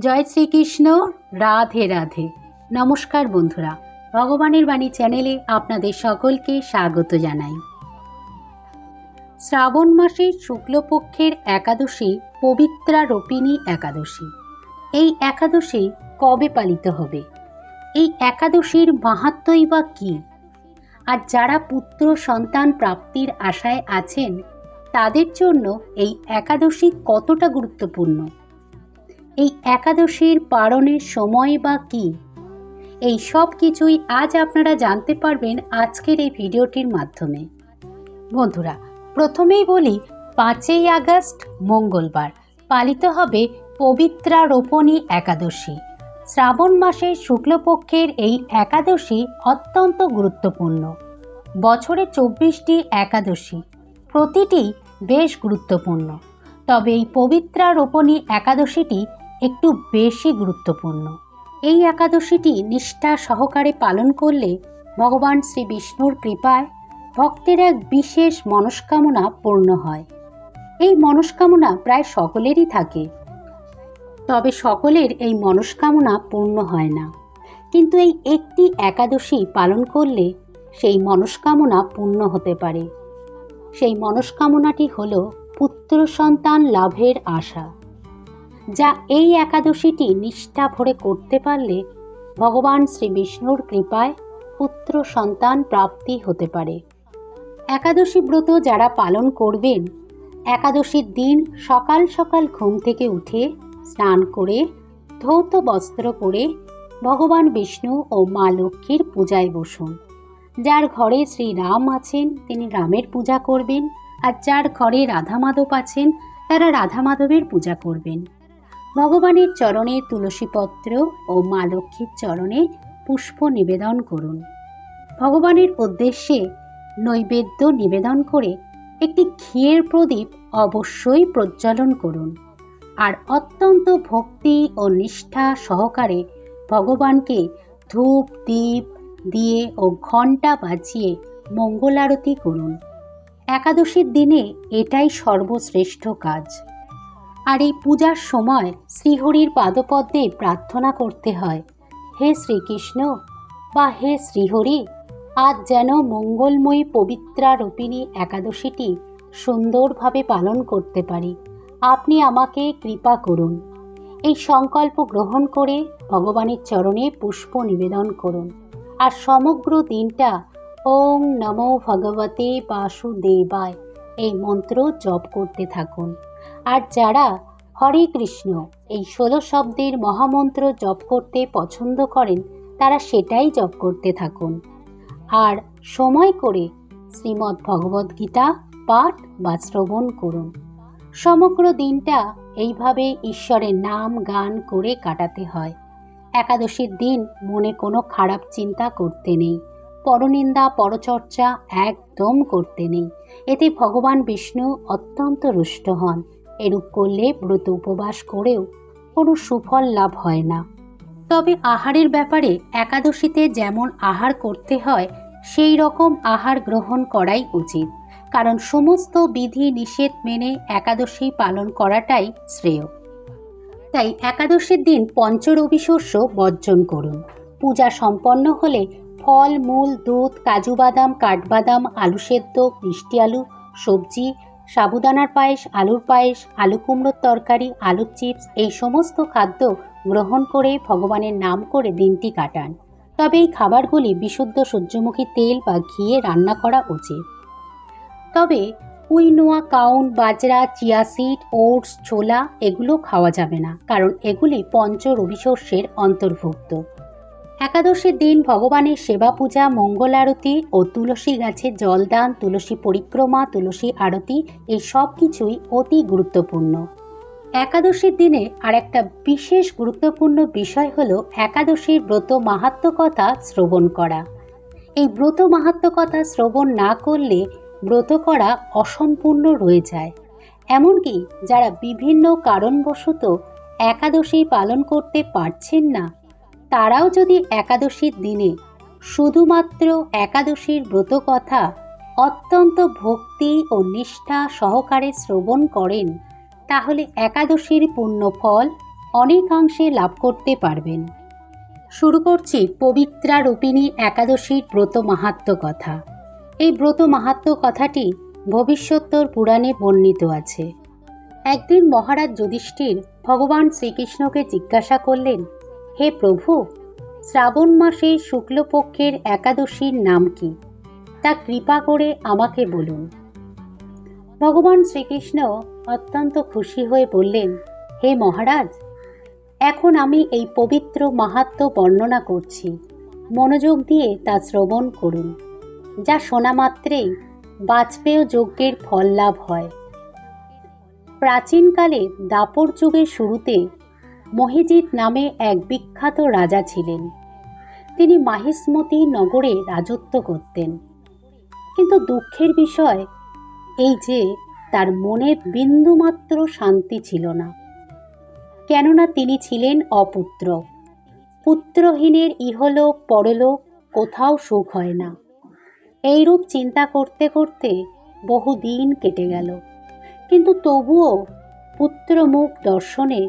জয় শ্রীকৃষ্ণ, রাধে রাধে। নমস্কার বন্ধুরা, ভগবানের বাণী চ্যানেলে আপনাদের সকলকে স্বাগত জানাই। শ্রাবণ মাসের শুক্লপক্ষের একাদশী পবিত্রা রোপিণী একাদশী। এই একাদশী কবে পালিত হবে? এই একাদশীর মাহাত্মই বা কী? আর যারা পুত্র সন্তান প্রাপ্তির আশায় আছেন, তাদের জন্য এই একাদশী কতটা গুরুত্বপূর্ণ? এই একাদশীর পালনের সময় বা কী? এই সব কিছুই আজ আপনারা জানতে পারবেন আজকের এই ভিডিওটির মাধ্যমে। বন্ধুরা, প্রথমেই বলি, পাঁচই আগস্ট মঙ্গলবার, পালিত হবে পবিত্রা রোপণী একাদশী। শ্রাবণ মাসের শুক্লপক্ষের এই একাদশী অত্যন্ত গুরুত্বপূর্ণ। বছরে চব্বিশটি একাদশী, প্রতিটি বেশ গুরুত্বপূর্ণ। তবে এই পবিত্রা রোপণী একাদশীটি একটু বেশি গুরুত্বপূর্ণ। এই একাদশীটি নিষ্ঠা সহকারে পালন করলে ভগবান শ্রী বিষ্ণুর কৃপায় ভক্তের এক বিশেষ মনস্কামনা পূর্ণ হয়। এই মনস্কামনা প্রায় সকলেরই থাকে। তবে সকলের এই মনস্কামনা পূর্ণ হয় না। কিন্তু এই একটি একাদশী পালন করলে সেই মনস্কামনা পূর্ণ হতে পারে। সেই মনস্কামনাটি হল পুত্র সন্তান লাভের আশা। যা এই একাদশীটি নিষ্ঠা ভরে করতে পারলে ভগবান শ্রী বিষ্ণুর কৃপায় পুত্র সন্তান প্রাপ্তি হতে পারে। একাদশী ব্রত যারা পালন করবেন, একাদশীর দিন সকাল সকাল ঘুম থেকে উঠে স্নান করে, ধৌত বস্ত্র পরে ভগবান বিষ্ণু ও মা লক্ষ্মীর পূজায় বসুন। যার ঘরে শ্রীরাম আছেন, তিনি রামের পূজা করবেন, আর যার ঘরে রাধা মাধব আছেন, তারা রাধা মাধবের পূজা করবেন। ভগবানের চরণে তুলসীপত্র ও মা লক্ষ্মীর চরণে পুষ্প নিবেদন করুন। ভগবানের উদ্দেশ্যে নৈবেদ্য নিবেদন করে একটি ঘিয়ের প্রদীপ অবশ্যই প্রজ্বলন করুন। আর অত্যন্ত ভক্তি ও নিষ্ঠা সহকারে ভগবানকে ধূপ দ্বীপ দিয়ে ও ঘণ্টা বাজিয়ে মঙ্গলারতি করুন। একাদশীর দিনে এটাই সর্বশ্রেষ্ঠ কাজ। আর এই পূজার সময় শ্রীহরির পাদপদ্মে প্রার্থনা করতে হয়। হে শ্রীকৃষ্ণ, বা হে শ্রীহরি, আজ যেন মঙ্গলময়ী পবিত্রা রূপিণী একাদশীটি সুন্দরভাবে পালন করতে পারি। আপনি আমাকে কৃপা করুন। এই সংকল্প গ্রহণ করে ভগবানের চরণে পুষ্প নিবেদন করুন। আর সমগ্র দিনটা ওম নমো ভগবতে বাসুদেবায় এই মন্ত্র জপ করতে থাকুন। আর যারা হরে কৃষ্ণ, এই ষোলো শব্দের মহামন্ত্র জপ করতে পছন্দ করেন, তারা সেটাই জপ করতে থাকুন। আর সময় করে শ্রীমদ্ ভগবদ্গীতা পাঠ বা শ্রবণ করুন। সমগ্র দিনটা এইভাবে ঈশ্বরের নাম গান করে কাটাতে হয়। একাদশীর দিন মনে কোনো খারাপ চিন্তা করতে নেই। পরনিন্দা, পরচর্চা একদম করতে নেই। এতে ভগবান বিষ্ণু অত্যন্ত রুষ্ট হন। এরূপ করলে ব্রত উপবাস করেও কোনো সুফল লাভ হয় না। তবে আহারের ব্যাপারে একাদশীতে যেমন আহার করতে হয়, সেই রকম আহার গ্রহণ করাই উচিত। কারণ সমস্ত বিধি নিষেধ মেনে একাদশী পালন করাটাই শ্রেয়। তাই একাদশীর দিন পঞ্চরবিশস্য বর্জন করুন। পূজা সম্পন্ন হলে ফল, মূল, দুধ, কাজু বাদাম, কাঠবাদাম, আলু সেদ্ধ, মিষ্টি আলু, সবজি সাবুদানার পায়েস, আলুর পায়েস, আলু কুমড়োর তরকারি, আলুর চিপস, এই সমস্ত খাদ্য গ্রহণ করে ভগবানের নাম করে দিনটি কাটান। তবে এই খাবারগুলি বিশুদ্ধ সূর্যমুখী তেল বা ঘিয়ে রান্না করা উচিত। তবে কুইনোয়া কাউন, বাজরা, চিয়া সিড, ওটস, ছোলা এগুলো খাওয়া যাবে না, কারণ এগুলি পঞ্চ রবিশস্যের অন্তর্ভুক্ত। একাদশীর দিন ভগবানের সেবা পূজা, মঙ্গল আরতি ও তুলসী গাছে জলদান তুলসী পরিক্রমা, তুলসী আরতি, এই সব কিছুই অতি গুরুত্বপূর্ণ। একাদশীর দিনে আর একটা বিশেষ গুরুত্বপূর্ণ বিষয় হল একাদশীর ব্রত মাহাত্ম কথা শ্রবণ করা। এই ব্রত মাহাত্ম কথা শ্রবণ না করলে ব্রত করা অসম্পূর্ণ রয়ে যায়। এমনকি যারা বিভিন্ন কারণবশত একাদশী পালন করতে পারছেন না তারাও যদি একাদশীর দিনে শুধুমাত্র একাদশীর ব্রত কথা অত্যন্ত ভক্তি ও নিষ্ঠা সহকারে শ্রবণ করেন, তাহলে একাদশীর পূর্ণ ফল অনেকাংশে লাভ করতে পারবেন। শুরু করছি পবিত্রা রূপিণী একাদশীর ব্রত মাহাত্ম কথা। এই ব্রত মাহাত্ম কথাটি ভবিষ্যত্তর পুরাণে বর্ণিত আছে। একদিন মহারাজ যুধিষ্ঠির ভগবান শ্রীকৃষ্ণকে জিজ্ঞাসা করলেন হে প্রভু, শ্রাবণ মাসে শুক্লপক্ষের একাদশীর নাম কি? তা কৃপা করে আমাকে বলুন। ভগবান শ্রীকৃষ্ণ অত্যন্ত খুশি হয়ে বললেন, হে মহারাজ, এখন আমি এই পবিত্র মাহাত্ম বর্ণনা করছি। মনোযোগ দিয়ে তা শ্রবণ করুন, যা শোনা মাত্রেই বাজপেয় যজ্ঞের ফল লাভ হয়। প্রাচীনকালে দাপর যুগের শুরুতে মহিজিৎ নামে এক বিখ্যাত রাজা ছিলেন। তিনি মাহিসমতি নগরে রাজত্ব করতেন। কিন্তু দুঃখের বিষয়, এই যে তার মনে বিন্দুমাত্র শান্তি ছিল না। কেননা তিনি ছিলেন অপুত্র। পুত্রহীনের ইহলোক পরলোক কোথাও সুখ হয় না। এইরূপ চিন্তা করতে করতে বহু দিন কেটে গেল। কিন্তু তবুও পুত্রমুখ দর্শনে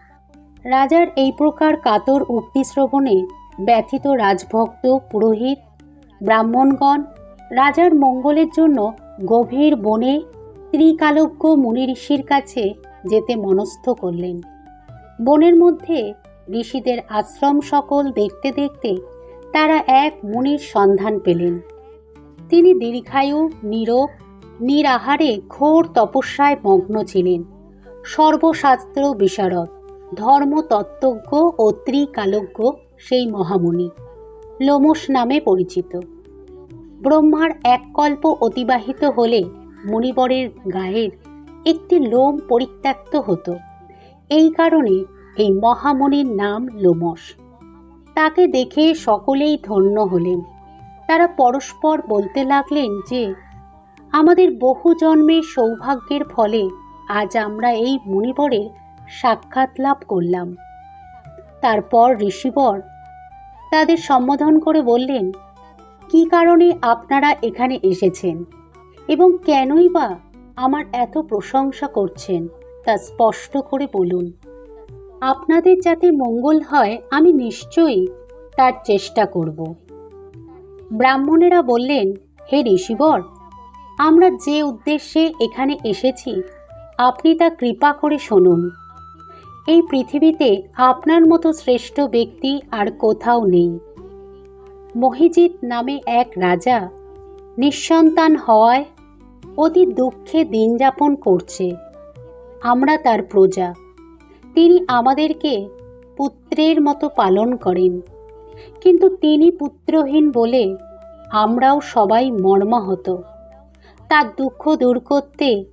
রাজার এই প্রকার কাতর উক্তি শ্রবণে ব্যথিত রাজভক্ত, পুরোহিত, ব্রাহ্মণগণ রাজার মঙ্গলের জন্য গভীর বনে ত্রিকালজ্ঞ মুনি ঋষির কাছে যেতে মনস্থ করলেন। বনের মধ্যে ঋষিদের আশ্রম সকল দেখতে দেখতে তারা এক মুনির সন্ধান পেলেন। তিনি দীর্ঘায়ু, নীরব, নিরাহারে ঘোর তপস্যায় মগ্ন ছিলেন। সর্বশাস্ত্র বিশারদ। ধর্মতত্ত্বজ্ঞ ও ত্রিকালজ্ঞ সেই মহামুনি লোমস নামে পরিচিত। ব্রহ্মার এক কল্প অতিবাহিত হলে মুনিবরের গায়ের একটি লোম পরিত্যক্ত হতো। এই কারণে এই মহামুনির নাম লোমস তাকে দেখে সকলেই ধন্য হলেন। তারা পরস্পর বলতে লাগলেন যে, আমাদের বহু জন্মের সৌভাগ্যের ফলে আজ আমরা এই মুনিবরের সাক্ষাৎ লাভ করলাম। তারপর ঋষিবর তাদের সম্বোধন করে বললেন, কি কারণে আপনারা এখানে এসেছেন এবং কেনই বা আমার এত প্রশংসা করছেন? তা স্পষ্ট করে বলুন। আপনাদের যাতে মঙ্গল হয়, আমি নিশ্চয়ই তার চেষ্টা করব। ব্রাহ্মণেরা বললেন, হে ঋষিবর, আমরা যে উদ্দেশ্যে এখানে এসেছি, আপনি তা কৃপা করে শুনুন। এই পৃথিবীতে আপনার মতো শ্রেষ্ঠ ব্যক্তি আর কোথাও নেই। মহিজিৎ নামে এক রাজা নিঃসন্তান হওয়ায় অতি দুঃখে দিন যাপন করছে। আমরা তার প্রজা। তিনি আমাদেরকে পুত্রের মতো পালন করেন। কিন্তু তিনি পুত্রহীন বলে আমরাও সবাই মর্মাহত। তার দুঃখ দূর করতে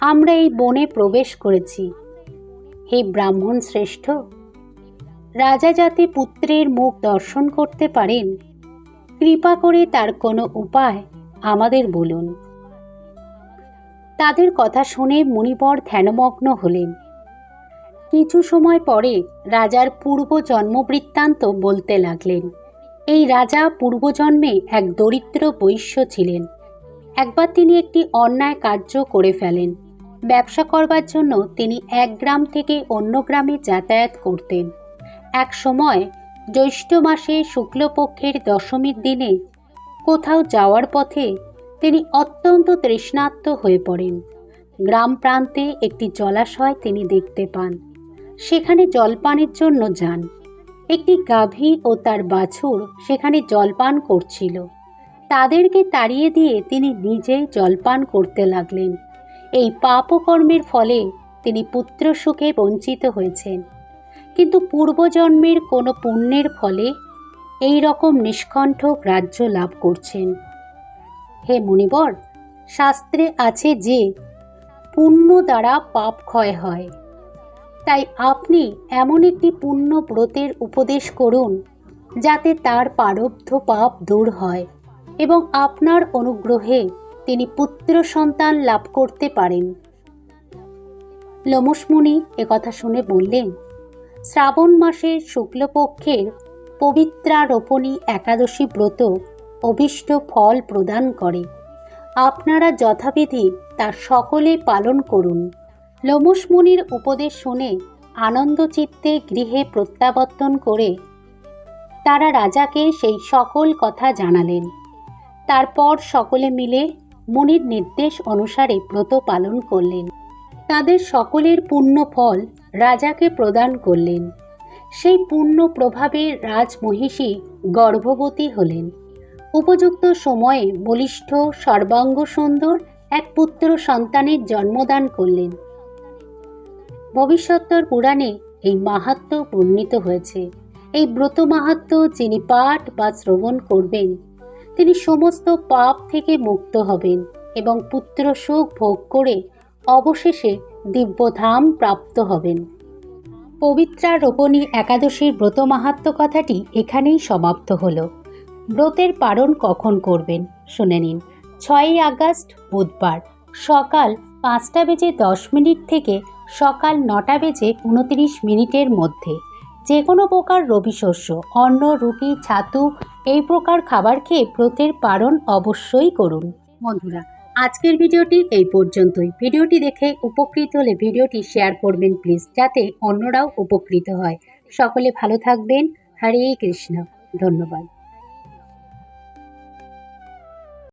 আমরা এই বনে প্রবেশ করেছি। হে ব্রাহ্মণ শ্রেষ্ঠ। রাজা যাতে পুত্রের মুখ দর্শন করতে পারেন, কৃপা করে তার কোনো উপায় আমাদের বলুন। তাদের কথা শুনে মুনিবর ধ্যানমগ্ন হলেন। কিছু সময় পরে রাজার পূর্ব জন্মবৃত্তান্ত বলতে লাগলেন, এই রাজা পূর্বজন্মে এক দরিদ্র বৈশ্য ছিলেন। একবার তিনি একটি অন্যায় কার্য করে ফেলেন। ব্যবসা করবার জন্য তিনি এক গ্রাম থেকে অন্য গ্রামে যাতায়াত করতেন। এক সময় জ্যৈষ্ঠ মাসে শুক্লপক্ষের দশমীর দিনে কোথাও যাওয়ার পথে তিনি অত্যন্ত তৃষ্ণার্ত হয়ে পড়েন। গ্রাম প্রান্তে একটি জলাশয় তিনি দেখতে পান। সেখানে জলপানের জন্য যান। একটি গাভী ও তার বাছুর সেখানে জলপান করছিল। তাদেরকে তাড়িয়ে দিয়ে তিনি নিজেই জলপান করতে লাগলেন। এই পাপকর্মের ফলে তিনি পুত্র সুখে বঞ্চিত হয়েছেন। কিন্তু পূর্বজন্মের কোনো পুণ্যের ফলে এই রকম নিষ্কণ্ঠ গ্রাহ্য লাভ করছেন। হে মুনিবর, শাস্ত্রে আছে যে, পুণ্য দ্বারা পাপ ক্ষয় হয়। তাই আপনি এমন একটি পুণ্য ব্রতের উপদেশ করুন, যাতে তার পারব্ধ পাপ দূর হয় এবং আপনার অনুগ্রহে তিনি পুত্র সন্তান লাভ করতে পারেন। লোমসমুনি একথা শুনে বললেন, শ্রাবণ মাসের শুক্লপক্ষের পবিত্রারোপণী একাদশী ব্রত অভীষ্ট ফল প্রদান করে। আপনারা যথাবিধি তা সকলে পালন করুন। লোমসমুনির উপদেশ শুনে আনন্দচিত্তে গৃহে প্রত্যাবর্তন করে তারা রাজাকে সেই সকল কথা জানালেন। তারপর সকলে মিলে মুনির নির্দেশ অনুসারে ব্রত পালন করলেন। তাদের সকলের পুণ্য ফল রাজাকে প্রদান করলেন। সেই পুণ্য প্রভাবে রাজমহিষী গর্ভবতী হলেন। উপযুক্ত সময়ে বলিষ্ঠ সর্বাঙ্গ সুন্দর এক পুত্র সন্তানের জন্মদান করলেন। ভবিষ্যত্তর পুরাণে এই মাহাত্ম বর্ণিত হয়েছে। এই ব্রত মাহাত্ম যিনি পাঠ বা শ্রবণ করবেন তিনি সমস্ত পাপ থেকে মুক্ত হবেন এবং পুত্র সুখ ভোগ করে অবশেষে দিব্যধাম প্রাপ্ত হবেন। পবিত্রা রোপণী একাদশীর ব্রত মাহাত্ম কথাটি এখানেই সমাপ্ত হলো। ব্রতের পালন কখন করবেন শুনে নিন। ছয়ই আগস্ট বুধবার সকাল পাঁচটা বেজে দশ মিনিট থেকে সকাল নটা বেজে উনত্রিশ মিনিটের মধ্যে যে কোনো প্রকার রবি শস্য, অন্ন, রুটি, ছাতু, এই প্রকার খাবার খেয়ে ব্রতের পালন অবশ্যই করুন। বন্ধুরা, আজকের ভিডিওটি এই পর্যন্তই। ভিডিওটি দেখে উপকৃত হলে ভিডিওটি শেয়ার করবেন প্লিজ, যাতে অন্যরাও উপকৃত হয়। সকলে ভালো থাকবেন। হরে কৃষ্ণ। ধন্যবাদ।